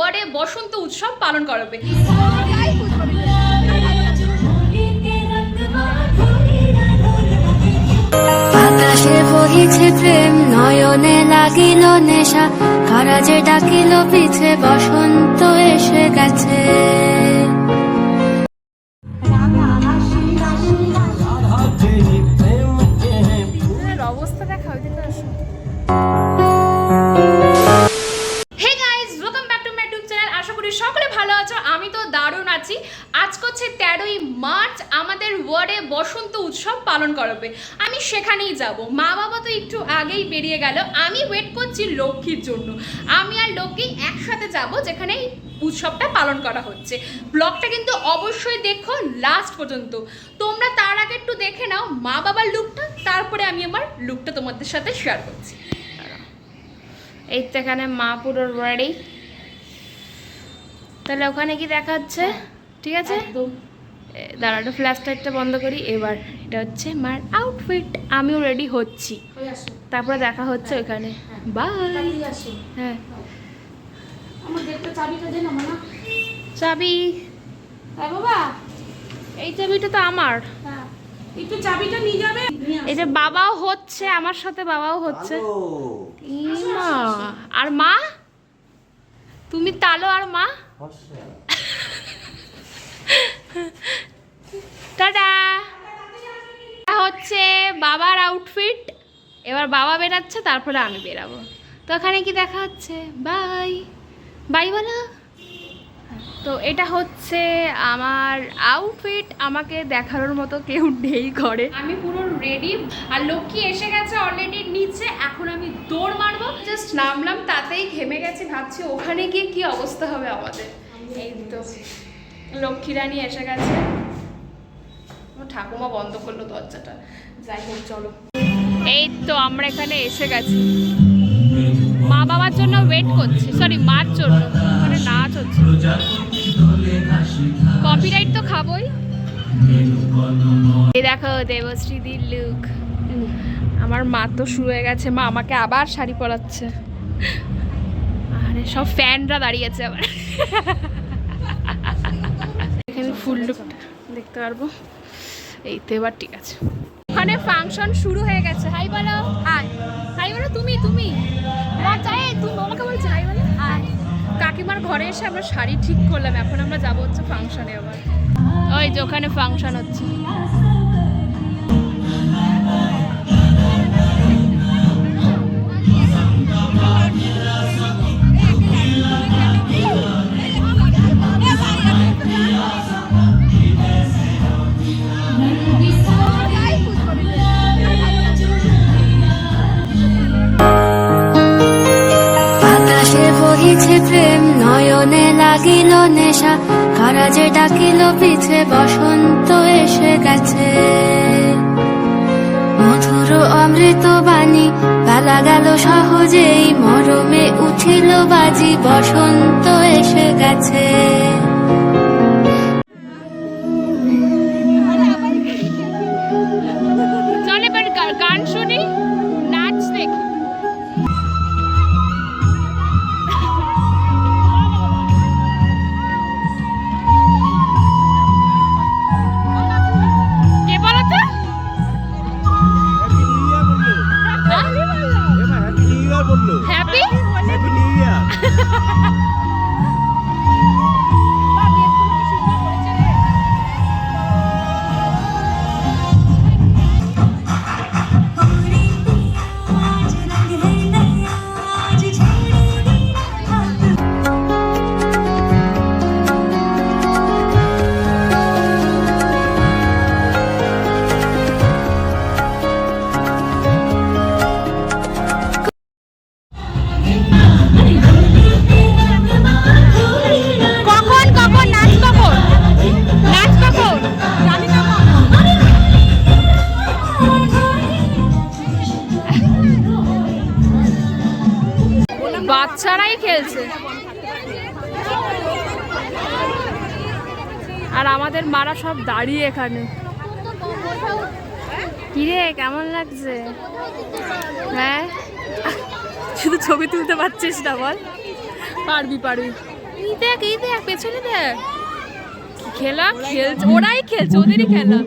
ওয়ার্ডে বসন্ত উৎসব পালন করাবে আকাশে বহিছে প্রেম, নয়নে লাগিল নেশা, কারাজে ডাকিল পিছে, বসন্ত এসে গেছে। করি সকলে ভালো আছো, আমি তো দারুণ আছি। আজ হচ্ছে তেরোই মার্চ, আমাদের ওয়ার্ডে বসন্ত উৎসব পালন করাবে। আমি সেখানেই যাব। মা বাবা তো একটু আগেই বেরিয়ে গেল। আমি ওয়েট করছি লক্ষ্মীর জন্য। আমি আর লক্ষ্মী একসাথে যাব, যেখানে উৎসবটা পালন করা হচ্ছে। ব্লগটা কিন্তু অবশ্যই দেখো লাস্ট পর্যন্ত। তোমরা তার আগে একটু দেখে নাও মা বাবার লুকটা তারপরে আমি আমার লুকটা তোমাদের সাথে শেয়ার করছি। এই তো এখানে মা পুরো রেডি তাহলে ওখানে কি দেখা হচ্ছে ঠিক আছে? দাঁড়াটা ফ্ল্যাশ লাইটটা বন্ধ করি। এবার এটা হচ্ছে মার আউটফিট আমিও রেডি হচ্ছি। তারপরে দেখা হচ্ছে ওখানে। বাই হ্যাঁ। না চাবি? হ্যাঁ বাবা। এই চাবিটা তো আমার। হ্যাঁ। একটু চাবিটা নিয়ে যাবে। এই যে বাবাও হচ্ছে আমার সাথে বাবাও হচ্ছে। আর মা? তুমি তালো আর মা? টাটা। হচ্ছে বাবার আউটফিট এবার বাবা বেরাচ্ছে, তারপরে আমি বেরাবো। তো ওখানে কি দেখা হচ্ছে? বাই বাই বলো। তো এটা হচ্ছে আমার আউটফিট আমাকে দেখানোর মতো কেউ নেই ঘরে। আমি পুরো রেডি আর লক্ষ্মী এসে গেছে অলরেডি নিচে, এখন আমি দৌড় মারবো। জাস্ট নামলাম, তাতেই ঘেমে গেছি, ভাবছি ওখানে গিয়ে কি অবস্থা হবে আমাদের। এই তো লক্ষ্মী রানী এসে গেছে। ঠাকুমা বন্ধ করল দরজাটা। যাই হোক, চলো। এই তো আমরা এখানে এসে গেছি। মা বাবার জন্য ওয়েট করছি। সরি মার জন্য। ওখানে নাচ হচ্ছে। কপিরাইট তো খাবোই। এই দেখো দেবশ্রীদির লুক আমার মা তো শুরু হয়ে গেছে, মা আমাকে আবার শাড়ি পরাচ্ছে। আরে, সব ফ্যানরা দাঁড়িয়েছে আবার। এখানে ফুল লুকটা দেখতে পারব। এই তো এবার ঠিক আছে। ওখানে ফাংশন শুরু হয়ে গেছে। হাই বলো। হাই হাই বলো, তুমি তুমি। না চাই, তুমি, আমাকে বলছো হাই বলো। কাকিমার ঘরে এসে আমরা শাড়ি ঠিক করলাম, এখন আমরা যাব হচ্ছে ফাংশনে আবার। ওই যে ওখানে ফাংশন হচ্ছে। বহিছে প্রেম নয়নে লাগিল নেশা। কারা যে ডাকিল পিছে, বসন্ত এসে গেছে। মধুর অমৃত বাণী, বেলা গেল সহজেই, মরমে উঠিল বাজি, বসন্ত এসে গেছে। গান শুনি? এখানে কিরে, কেমন লাগছে? হ্যাঁ? শুধু ছবি তুলতে পারছিস না, বল। পারবি পারবি। এই দেখ এই দেখ, পেছনে দেখ। খেলা, খেলছে, ওরাই খেলছে, ওদেরই খেলা।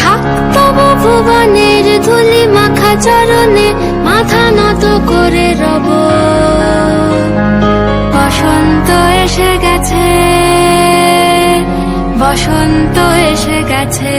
থাক ভুবনের ধুলি মাখা চরণে, মাথা নত করে রব। বসন্ত এসে গেছে। বসন্ত এসে গেছে।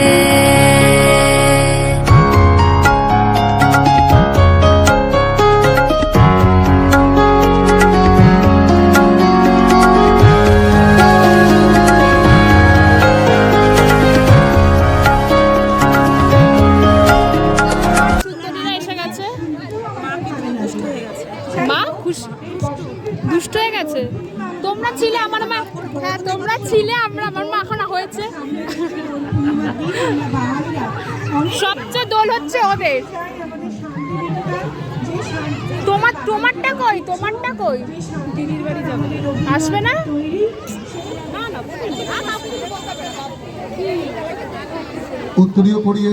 উত্তরীয় পরিয়ে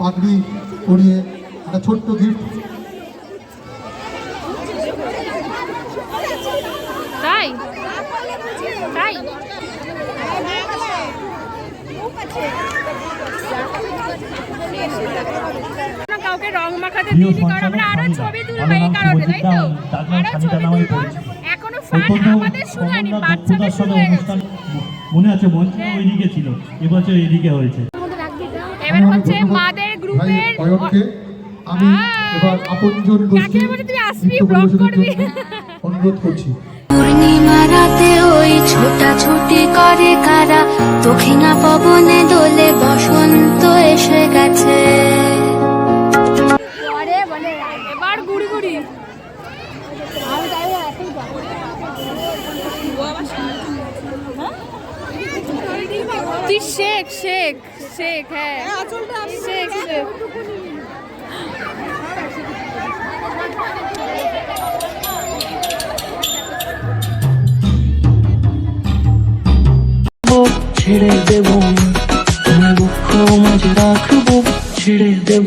পাগড়ি পরিয়ে একটা ছোট্ট গিফট তাই? তাই? না, কাউকে রং মাখাতে দিইনি কারণ আমরা আরও ছবি তুলবো এই কারণে তাই তো? আরও ছবি তুলবো। এখনও ফান আমাদের শুরু হয়নি বাচ্চাদের শুরু হয়ে গেছে। মনে আছে মঞ্চ ওইদিকে ছিল এবছর এইদিকে হয়েছে। এবার হচ্ছে মাদের গ্রুপের অয়নকে আমি এবার আপনজন গোষ্ঠী তুমি আসবি, পরিবেশনের করবি? অনুরোধ করছি। পূর্ণিমা রাতে ওই ছোটাছুটি করে কারা? দক্ষিণা পবনে দোলে বসন্ত এসে গেছে। এবার গুড়ি গুড়ি। তুই শেখ শেখ। শেখ হ্যাঁ শেখ শেখ ছেড়ে দেব না তোমায় দুঃখ মাঝে রাখব ছেড়ে দেব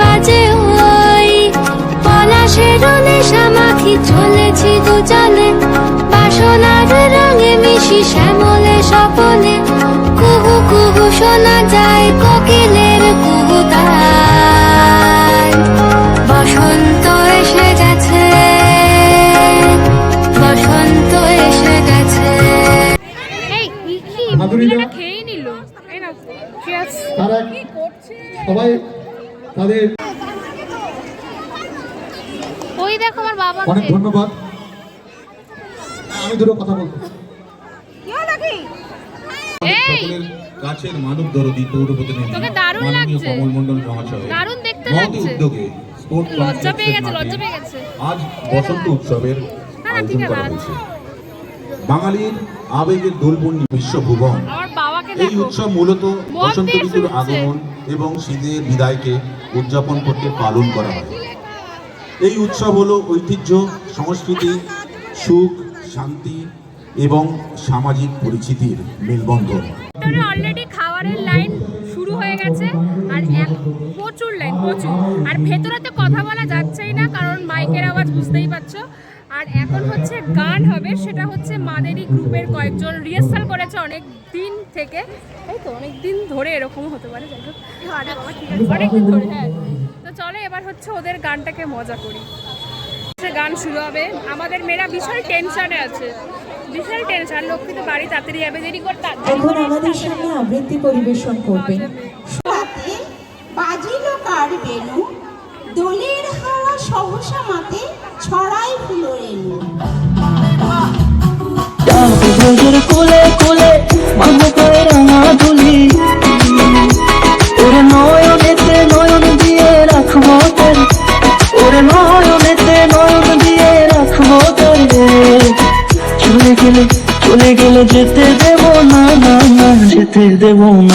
বাজে ওই। পলাশের নেশা মাখি চলেছি দুজনে। বাসনার রঙে মিশি শ্যামলে স্বপনে। কুহু কুহু শোনা যায় কোকিলের কুহু তাই বসন্ত এসে গেছে। বসন্ত এসে গেছে। খেয়েই নিল। তারা সবাই তাদের ওই দেখো আমার বাবা অনেক ধন্যবাদ। আমি দুটো কথা বলব। কাছের মানব দরদি পৌর প্রতিনিধি মাননীয়। কমল মণ্ডল মহাশয়। উদ্যোগে স্পোর্ট আজ বসন্ত উৎসবের আয়োজন করা। হয়েছে বাঙালির আবেগের দোলপূর্ণি বিশ্বভুবন। আমার বাবাকে এই উৎসব মূলত বসন্ত ঋতুর আগমন এবং শীতের বিদায়কে উদযাপন করতে পালন করা হয়। এই উৎসব হলো ঐতিহ্য সংস্কৃতি সুখ শান্তি এবং সামাজিক পরিচিতির মেলবন্ধন। অলরেডি খাবারের লাইন শুরু হয়ে গেছে আর প্রচুর লাইন প্রচুর। আর ভেতরে তো কথা বলা যাচ্ছেই না কারণ মাইকের আওয়াজ বুঝতেই পারছ। আর এখন হচ্ছে গান হবে সেটা হচ্ছে মাদেরই গ্রুপের কয়েকজন। রিহার্সাল করেছে অনেক দিন থেকে। তাই তো অনেক দিন ধরে এরকম হতে পারে যাই হোক। অনেক দিন ধরে হ্যাঁ। তো চলে এবার হচ্ছে ওদের গানটাকে মজা করি। সে গান শুরু হবে। আমাদের মেয়েরা বিশাল টেনশনে আছে। বিশাল টেনশন লক্ষ্মী তো বাড়ি তাড়াতাড়ি যাবে দেরি করতে এখন আমাদের সামনে আবৃত্তি পরিবেশন করবেন। বাজিল কার বেনু? দোলের সহসা মাতে ছড়াই ফুলো রেণু ব্রজের কোলে কোলে নয়ন দিয়ে রাখব তোর ওরে নয়নেতে নয়ন দিয়ে রাখব চলে গেলে চলে গেলে যেতে দেব না না না, যেতে দেব না।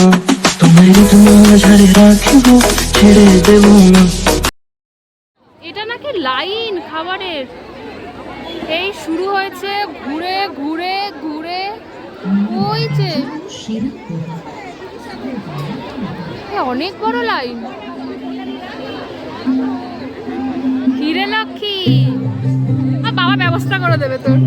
বাবা ব্যবস্থা করে দেবে তোর।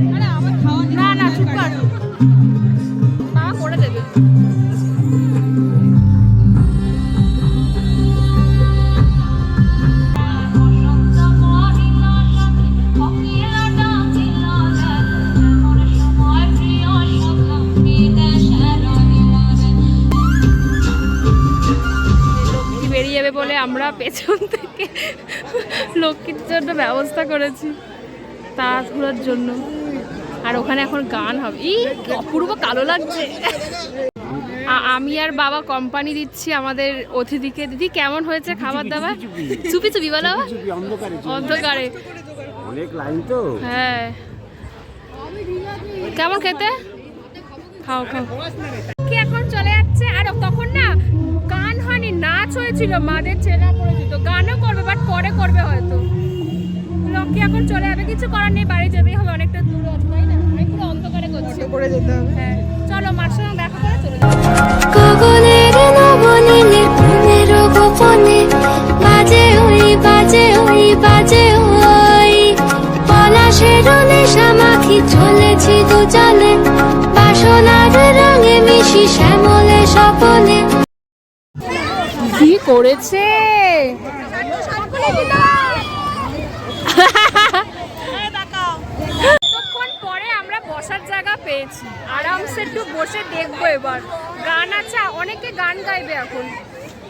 করেছি তাড়াহুড়োর জন্য। আর ওখানে এখন গান হবে। ই অপূর্ব কালো লাগছে। আমি আর বাবা কোম্পানি দিচ্ছি আমাদের অতিথিকে। দিদি কেমন হয়েছে খাবার দাবার? চুপি চুপি। বলো। অন্ধকারে অনেক লাইন তো। হ্যাঁ। কেমন খেতে? খাও খাও। কি এখন চলে যাচ্ছে? আর তখন না গান হয়নি নাচ হয়েছিল। মাদের চেনা পড়েছিল। গানও করবে বাট পরে করবে হয়তো। লক্ষ্মী এখন চলে যাবে কিছু করার নেই বাড়ি যেতেই হবে অনেকটা দূর আছে তাই না। আমি পুরো অন্ধকারে করছি। করে যেতে হবে। হ্যাঁ চলো মার সঙ্গে দেখা করে চলে যাব গগনের নবনীলে প্রেমের গোপনে বাজে ওই বাজে ওই বাজে ওই। পলাশের নেশা মাখি চলেছি দুজনে বাসনার রঙে মিশি শ্যামলে স্বপনে কি করেছে? পরে আমরা বসার জায়গা পেয়েছি। আরামসে একটু বসে দেখব এবার। গান আছে, অনেকে গান গাইবে এখন।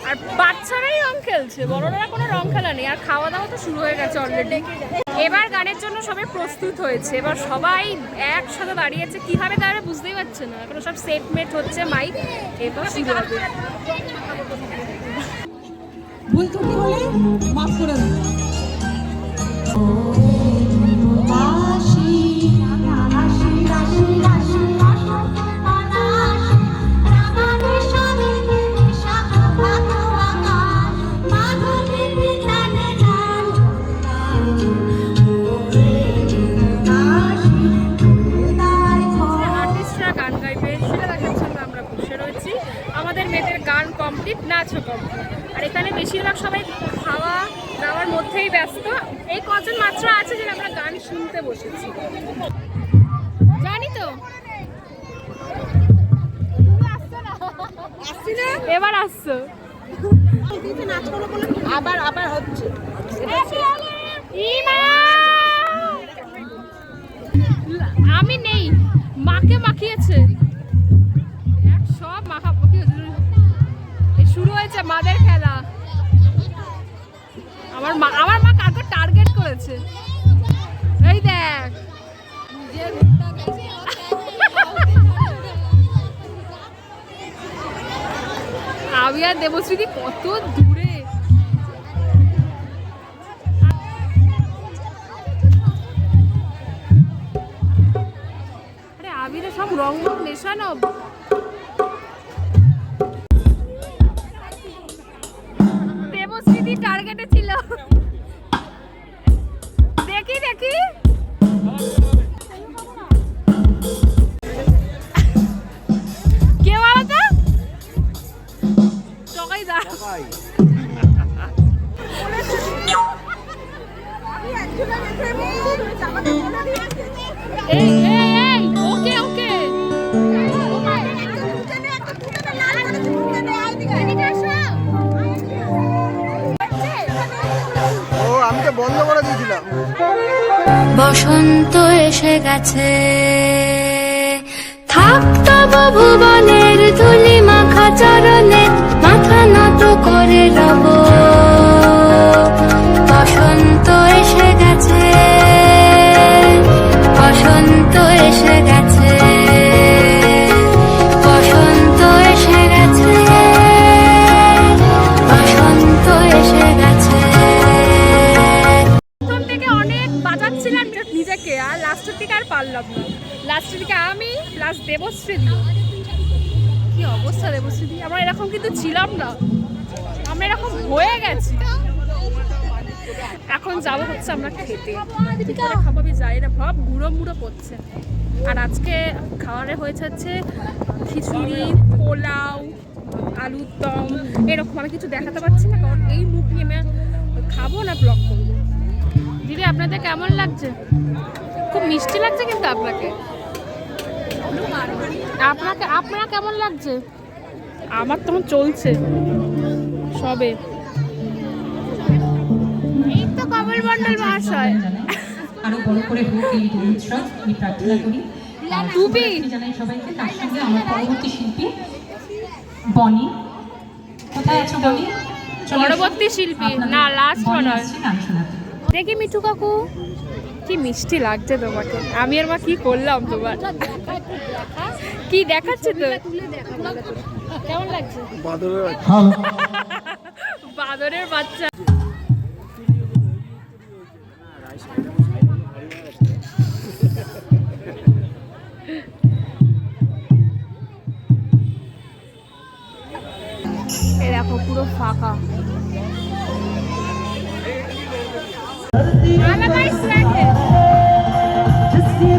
আর বাচ্চারাই রং খেলছে, বড়রা কোনো রং খেলা নেই। আর খাওয়া দাওয়া তো শুরু হয়ে গেছে অলরেডি এবার গানের জন্য সবাই প্রস্তুত হয়েছে। এবার সবাই একসাথে দাঁড়িয়েছে। কীভাবে দাঁড়াবে বুঝতেই পারছে না। এখন সব সেটমেট হচ্ছে, মাইক এবার শুরু হবে। ভুল করে গান কমপ্লিট নাচও কমপ্লিট আর এখানে বেশিরভাগ সবাই খাওয়া দাওয়ার মধ্যেই ব্যস্ত। এই কজন মাত্র আছে যে আমরা গান শুনতে বসেছি। জানি তো। এবার আসছো। আবার আবার হচ্ছে। আমি নেই। মাকে মাখিয়েছে। শুরু হয়েছে মাদের খেলা। আমার মা আমার মা কাকে টার্গেট করেছে? এই দেখ। আমি আর কত দূরে। আরে আবিরে সব রং রং মেশানো। দা এই এই এই ওকে ওকে। ও আমি তো বন্ধ করে দিয়েছিলাম। বসন্ত এসে গেছে। থাকতো ভুবনের ধুলি মাখা চরণে। মাথা নত করে রব বসন্ত এসে গেছে। বসন্ত এসে গেছে। বসন্ত এসে গেছে। বসন্ত এসে গেছে। প্রথম থেকে অনেক বাজাচ্ছিলাম নিজেকে, আর লাস্টের দিকে আর পারলাম না। লাস্টের দিকে আমি প্লাস দেবশ্রী কি অবস্থা দেবশ্রী দি আমরা এরকম কিন্তু ছিলাম না। আমরা এরকম হয়ে গেছি। এখন যাব হচ্ছে আমরা খেতে। করে খাব আমি যাই না। ভাব গুঁড়ো মুড়ো করছে। আর আজকে খাওয়ারে হয়েছে হচ্ছে খিচুড়ি, পোলাও, আলুর দম, এরকম আমি কিছু দেখাতে পারছি না, কারণ এই মুখ নিয়ে আমি খাব না ব্লগ করব। দিদি, আপনাদের কেমন লাগছে? খুব মিষ্টি লাগছে কিন্তু আপনাকে। আপনাকে আপনার কেমন লাগছে? আমার তো চলছে সবে। এই তো কমল মন্ডল মহাশয়। আরও বড় করে হোক এই উৎসব আমি প্রার্থনা করি। টুপি। জানাই সবাইকে তার সঙ্গে আমার পরবর্তী শিল্পী বনি। কোথায় আছো বনি? পরবর্তী শিল্পী। না লাস্ট শোনাতে। দেখি মিঠু কাকু। কি মিষ্টি লাগছে তোমাকে? আমি আর মা কি করলাম তোমার? কি দেখাচ্ছে তো? কেমন লাগছে বাদরের বাচ্চা এ ফাঁকা।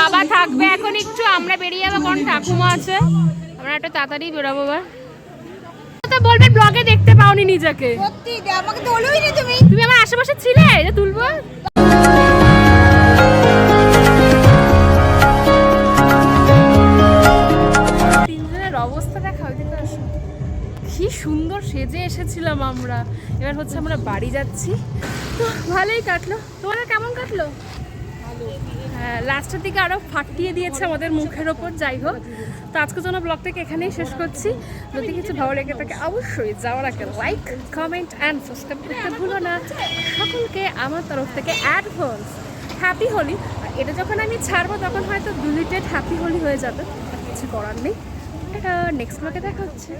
বাবা থাকবে এখন একটু আমরা বেরিয়ে যাব। কারণ ঠাকুমা আছে? আমরা একটু তাড়াতাড়ি বেরোবো কথা বলবে ব্লগে দেখতে পাওনি নিজেকে। সত্যি আমাকে তো তুমি? তুমি আমার আশেপাশে ছিলে? তুলবো? সেজে এসেছিলাম আমরা। এবার হচ্ছে আমরা বাড়ি যাচ্ছি। তো ভালোই কাটলো। তোমাদের কেমন কাটলো? হ্যাঁ লাস্টের দিকে আরও ফাটিয়ে দিয়েছে আমাদের মুখের ওপর, যাই হোক। তো আজকের জন্য ব্লগটাকে এখানেই শেষ করছি। যদি কিছু ভালো লেগে থাকে, অবশ্যই যাওয়ার আগে লাইক কমেন্ট অ্যান্ড সাবস্ক্রাইব করতে ভুলো না। সকলকে আমার তরফ থেকে অ্যাডভান্স হ্যাপি হোলি। এটা যখন আমি ছাড়বো, তখন হয়তো ডিলিটেড হ্যাপি হোলি হয়ে যাবে। কিছু করার নেই। নেক্সট ব্লগে দেখা হচ্ছে।